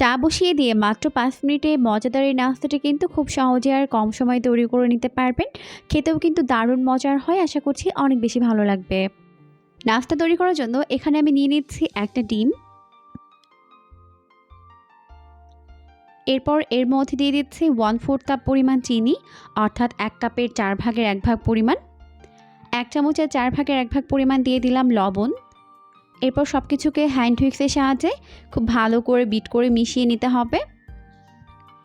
চা বসিয়ে দিয়ে মাত্র পাঁচ মিনিটে মজাদার এই নাস্তাটি কিন্তু খুব সহজে আর কম সময়ে তৈরি করে নিতে পারবেন। খেতেও কিন্তু দারুণ মজার হয়, আশা করছি অনেক বেশি ভালো লাগবে। নাস্তা তৈরি করার জন্য এখানে আমি নিয়ে নিচ্ছি একটা ডিম। এরপর এর মধ্যে দিয়ে দিচ্ছি ওয়ান ফোর্থ কাপ পরিমাণ চিনি, অর্থাৎ এক কাপের চার ভাগের এক ভাগ পরিমাণ। এক চামচের চার ভাগের এক ভাগ পরিমাণ দিয়ে দিলাম লবণ। এরপর সব কিছুকে হ্যান্ড হুইক্সের সাহায্যে খুব ভালো করে বিট করে মিশিয়ে নিতে হবে।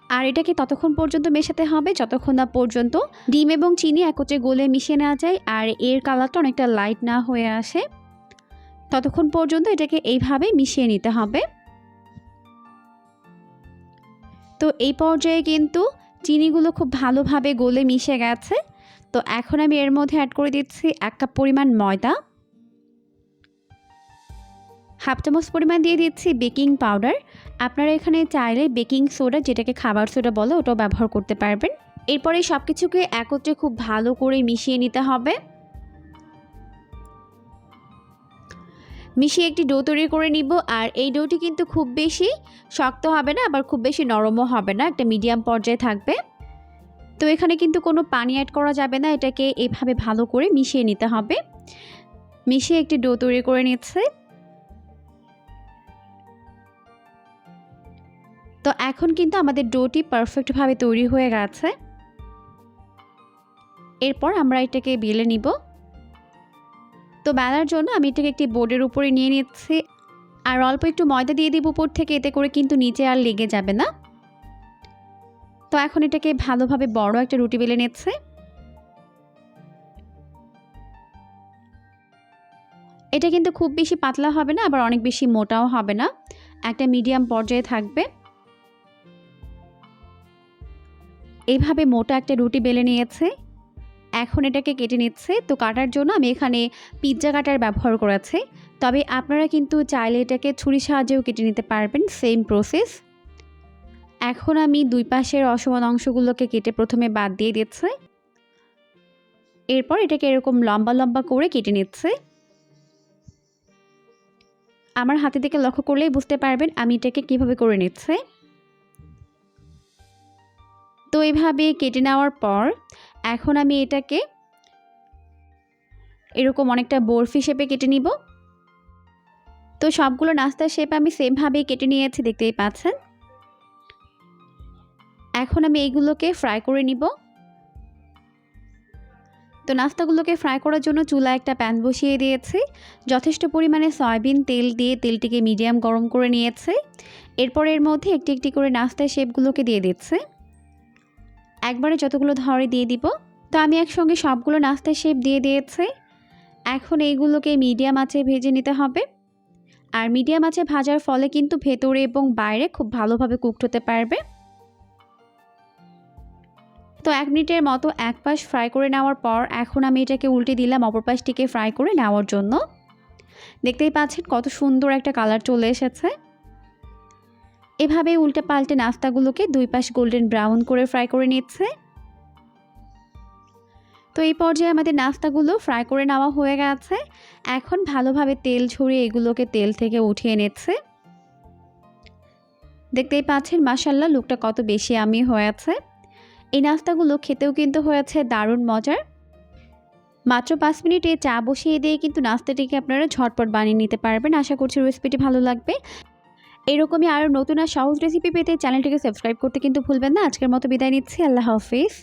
আর এটাকে ততক্ষণ পর্যন্ত মেশাতে হবে? যতক্ষণ না পর্যন্ত ডিম এবং চিনি একত্রে গলে মিশিয়ে নেওয়া যায় আর এর কালারটা অনেকটা লাইট না হয়ে আসে, ততক্ষণ পর্যন্ত এটাকে এইভাবে মিশিয়ে নিতে হবে। তো এই পর্যায়ে কিন্তু চিনিগুলো খুব ভালোভাবে গলে মিশে গেছে। তো এখন আমি এর মধ্যে অ্যাড করে দিচ্ছি এক কাপ পরিমাণ ময়দা। হাফ চামচ পরিমাণ দিয়ে দিচ্ছি বেকিং পাউডার। আপনারা এখানে চাইলে বেকিং সোডা, যেটাকে খাবার সোডা বলে, ওটাও ব্যবহার করতে পারবেন। এরপরে সব কিছুকে একত্রে খুব ভালো করে মিশিয়ে নিতে হবে। মিশিয়ে একটি ডো তৈরি করে নিব, আর এই ডোটি কিন্তু খুব বেশি শক্ত হবে না, আবার খুব বেশি নরমও হবে না, একটা মিডিয়াম পর্যায়ে থাকবে। তো এখানে কিন্তু কোনো পানি অ্যাড করা যাবে না, এটাকে এভাবে ভালো করে মিশিয়ে নিতে হবে। মিশিয়ে একটি ডো তৈরি করে নিচ্ছে। তো এখন কিন্তু আমাদের ডোটি পারফেক্টভাবে তৈরি হয়ে গেছে। এরপর আমরা এটাকে বেলে নিব। তো বেলার জন্য আমি এটাকে একটি বোর্ডের উপরে নিয়ে নিচ্ছি। আর অল্প একটু ময়দা দিয়ে দিব উপর থেকে, এতে করে কিন্তু নিচে আর লেগে যাবে না। তো এখন এটাকে ভালোভাবে বড় একটা রুটি বেলে নিচ্ছে। এটা কিন্তু খুব বেশি পাতলা হবে না, আবার অনেক বেশি মোটাও হবে না। একটা মিডিয়াম পর্যায়ে থাকবে। এইভাবে মোটা একটা রুটি বেলে নিয়েছে। এখন এটাকে কেটে নিচ্ছে। তো কাটার জন্য আমি এখানে পিৎজা কাটার ব্যবহার করেছি। তবে আপনারা কিন্তু চাইলে এটাকে ছুরি সাহায্যেও কেটে নিতে পারবেন সেম প্রসেস এখন আমি দুই পাশের অসমান অংশগুলোকে কেটে প্রথমে বাদ দিয়ে দিচ্ছে। এরপর এটাকে এরকম লম্বা লম্বা করে কেটে নিচ্ছে। আমার হাতে দিকে লক্ষ্য করলেই বুঝতে পারবেন আমি এটাকে কীভাবে করে নিচ্ছে। এইভাবে কেটে নেওয়ার পর এখন আমি এটাকে এরকম অনেকটা বরফি শেপে কেটে নিব। তো সবগুলো নাস্তার শেপ আমি সেমভাবেই কেটে নিয়েছি, দেখতেই পাচ্ছেন। এখন আমি এইগুলোকে ফ্রাই করে নিব। তো নাস্তাগুলোকে ফ্রাই করার জন্য চুলা একটা প্যান বসিয়ে দিয়েছি। যথেষ্ট পরিমাণে সয়াবিন তেল দিয়ে তেলটিকে মিডিয়াম গরম করে নিয়েছে। এরপর এর মধ্যে একটি একটি করে নাস্তার শেপগুলোকে দিয়ে দিচ্ছে। একবারে যতগুলো ধরে দিয়ে দিব। তো আমি একসঙ্গে সবগুলো নাস্তার শেপ দিয়ে দিয়েছি। এখন এইগুলোকে মিডিয়াম আঁচে ভেজে নিতে হবে। আর মিডিয়াম আঁচে ভাজার ফলে কিন্তু ভেতরে এবং বাইরে খুব ভালোভাবে কুকড হতে পারবে। তো এক মিনিটের মতো এক পাশ ফ্রাই করে নেওয়ার পর এখন আমি এটাকে উল্টে দিলাম অপর পাশটিকে ফ্রাই করে নেওয়ার জন্য। দেখতেই পাচ্ছেন কত সুন্দর একটা কালার চলে এসেছে। এভাবে উল্টে পাল্টে নাস্তাগুলোকে দুই পাশ গোল্ডেন ব্রাউন করে ফ্রাই করে নিচ্ছে। তো এই পর্যায়ে আমাদের নাস্তাগুলো ফ্রাই করে নেওয়া হয়ে গেছে। এখন ভালোভাবে তেল ঝরিয়ে এগুলোকে তেল থেকে উঠিয়ে নিচ্ছে। দেখতেই পাচ্ছেন মাসাল্লাহ লুকটা কত বেশি আমি হয়েছে। এই নাস্তাগুলো খেতেও কিন্তু হয়েছে দারুণ মজার। মাত্র পাঁচ মিনিটে চা বসিয়ে দিয়ে কিন্তু নাস্তাটিকে আপনারা ঝটপট বানিয়ে নিতে পারবেন। আশা করছি রেসিপিটি ভালো লাগবে। এরকমই আরও নতুন আর সহজ রেসিপি পেতে চ্যানেলটিকে সাবস্ক্রাইব করতে কিন্তু ভুলবেন না। আজকের মতো বিদায় নিচ্ছি। আল্লাহ হাফিজ।